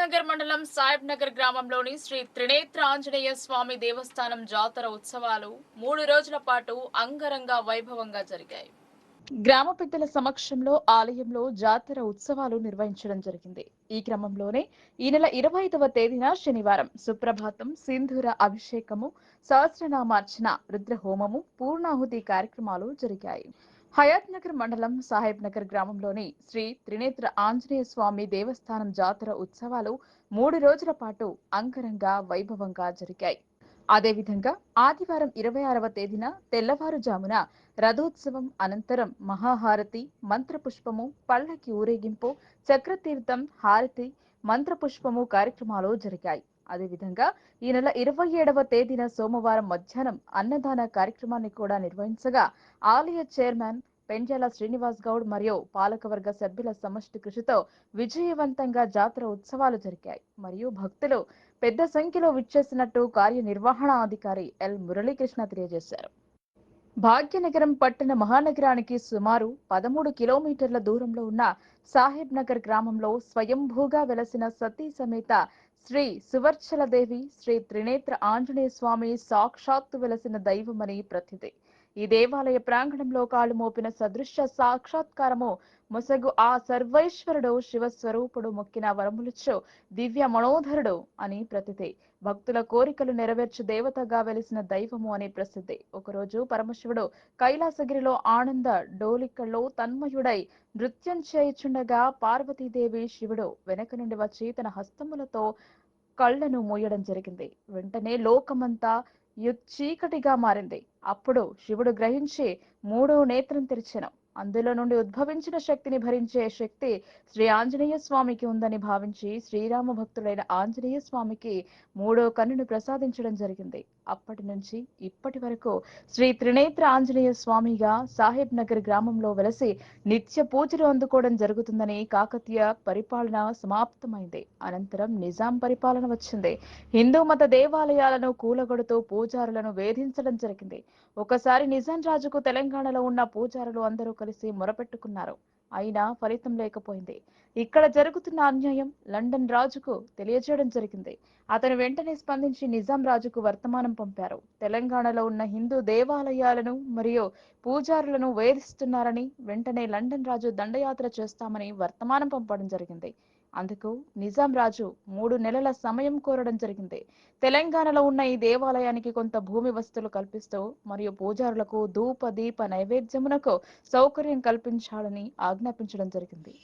నగర్ మండలం సాహెబ్ నగర్ గ్రామంలోని శ్రీ త్రినేత్ర ఆంజనేయ స్వామి దేవస్థానం జాతర ఉత్సవాలు మూడు రోజుల పాటు అంగరంగ వైభవంగా జరిగాయి. గ్రామ పెద్దల సమక్షంలో ఆలయంలో జాతర ఉత్సవాలు నిర్వహించడం జరిగింది. ఈ క్రమంలోనే ఈ నెల ఇరవై ఐదవ తేదీన శనివారం సుప్రభాతం సింధూర అభిషేకము సహస్రనామార్చన రుద్ర హోమము పూర్ణాహుతి కార్యక్రమాలు జరిగాయి. హయాత్ నగర్ మండలం సాహెబ్ నగర్ గ్రామంలోని శ్రీ త్రినేత్ర ఆంజనేయ స్వామి దేవస్థానం జాతర ఉత్సవాలు మూడు రోజుల పాటు అంగరంగ వైభవంగా జరిగాయి. అదేవిధంగా ఆదివారం ఇరవై ఆరవ తేదీన తెల్లవారుజామున రథోత్సవం అనంతరం మహాహారతి మంత్రపుష్పము పల్లకి ఊరేగింపు చక్రతీర్థం హారతి మంత్రపుష్పము కార్యక్రమాలు జరిగాయి. అదేవిధంగా ఈ నెల ఇరవై ఏడవ తేదీన సోమవారం మధ్యాహ్నం అన్నదాన కార్యక్రమాన్ని కూడా నిర్వహించగా ఆలయ చైర్మన్ పెంజాల శ్రీనివాస్ గౌడ్ మరియు పాలకవర్గ సభ్యుల సమష్టి కృషితో విజయవంతంగా జాతర ఉత్సవాలు జరిగాయి. మరియు భక్తులు పెద్ద సంఖ్యలో విచ్చేసినట్టు కార్యనిర్వహణాధికారి ఎల్ మురళీకృష్ణ తెలియజేశారు. భాగ్యనగరం పట్టణ మహానగరానికి సుమారు పదమూడు కిలోమీటర్ల దూరంలో ఉన్న సాహెబ్ నగర్ గ్రామంలో స్వయంభూగా వెలసిన సతీ సమేత శ్రీ సువర్చలదేవి శ్రీ త్రినేత్ర ఆంజనేయ స్వామి సాక్షాత్తు వెలసిన దైవమని ప్రతిది. ఈ దేవాలయ ప్రాంగణంలో కాళ్ళు మోపిన సదృశ్య సాక్షాత్కారము. ముసగు ఆ సర్వైశ్వరుడు శివస్వరూపుడు మొక్కిన వరములుచ్చు దివ్య మనోధరుడు అని ప్రతిది భక్తుల కోరికలు నెరవేర్చు దేవతగా వెలిసిన దైవము అని ప్రసిద్ధి. ఒకరోజు పరమశివుడు కైలాసగిరిలో ఆనంద డోలికల్లో తన్మయుడై నృత్యం చేయుచుండగా పార్వతీదేవి శివుడు వెనక నుండి వచ్చి తన హస్తములతో కళ్ళను మూయడం జరిగింది. వెంటనే లోకమంతా చీకటిగా మారింది. అప్పుడు శివుడు గ్రహించి మూడో నేత్రం తెరిచెను. అందులో నుండి ఉద్భవించిన శక్తిని భరించే శక్తి శ్రీ ఆంజనేయ స్వామికి ఉందని భావించి శ్రీరామ భక్తుడైన ఆంజనేయ స్వామికి మూడో కన్నును ప్రసాదించడం జరిగింది. అప్పటి నుంచి ఇప్పటి వరకు శ్రీ త్రినేత్ర ఆంజనేయ స్వామిగా సాహెబ్ నగర్ గ్రామంలో వెలసి నిత్య పూజలు అందుకోవడం జరుగుతుందని కాకతీయ పరిపాలన సమాప్తమైంది. అనంతరం నిజాం పరిపాలన వచ్చింది. హిందూ మత దేవాలయాలను కూలగొడుతూ పూజారులను వేధించడం జరిగింది. ఒకసారి నిజాం రాజుకు తెలంగాణలో ఉన్న పూజారులు అందరూ కలిసి మొరపెట్టుకున్నారు. అయినా ఫలితం లేకపోయింది. ఇక్కడ జరుగుతున్న అన్యాయం లండన్ రాజుకు తెలియజేయడం జరిగింది. అతను వెంటనే స్పందించి నిజాం రాజుకు వర్తమానం పంపారు. తెలంగాణలో ఉన్న హిందూ దేవాలయాలను మరియు పూజారులను వేధిస్తున్నారని వెంటనే లండన్ రాజు దండయాత్ర చేస్తామని వర్తమానం పంపడం జరిగింది. అందుకు నిజాం రాజు మూడు నెలల సమయం కోరడం జరిగింది. తెలంగాణలో ఉన్న ఈ దేవాలయానికి కొంత భూమి వస్తువులు కల్పిస్తూ మరియు పూజారులకు ధూప దీప నైవేద్యమునకు సౌకర్యం కల్పించాలని ఆజ్ఞాపించడం జరిగింది.